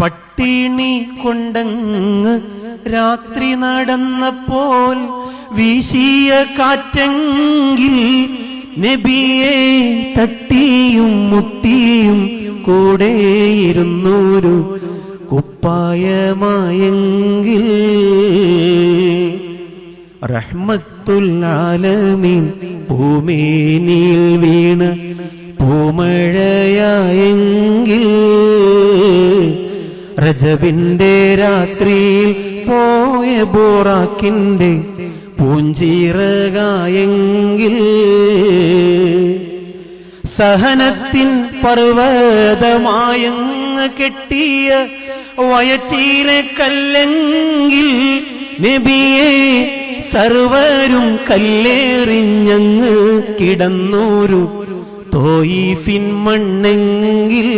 പട്ടിണി കൊണ്ടങ്ങ് രാത്രി നടന്നപ്പോൾ വീശിയ കാറ്റെങ്കിൽ നബിയെ തട്ടിയും മുട്ടിയും കൂടെയിരുന്നൊരു കുപ്പായമായെങ്കിൽ റഹ്മത്തുല്ലാലമീൻ ഭൂമിനിൽ വീണ് പൂമഴയായെങ്കിൽ റജബിന്റെ രാത്രിയിൽ പോയ ബോറാക്കിന്റെ പൂഞ്ചീറകായെങ്കിൽ സഹനത്തിൻ പർവതമായങ്ങ് കെട്ടിയ വയറ്റീരെ കല്ലെങ്കിൽ നബിയെ സർവരും കല്ലേറിഞ്ഞങ്ങ് കിടന്നൂരു തോയിഫിൻ മണ്ണെങ്കിൽ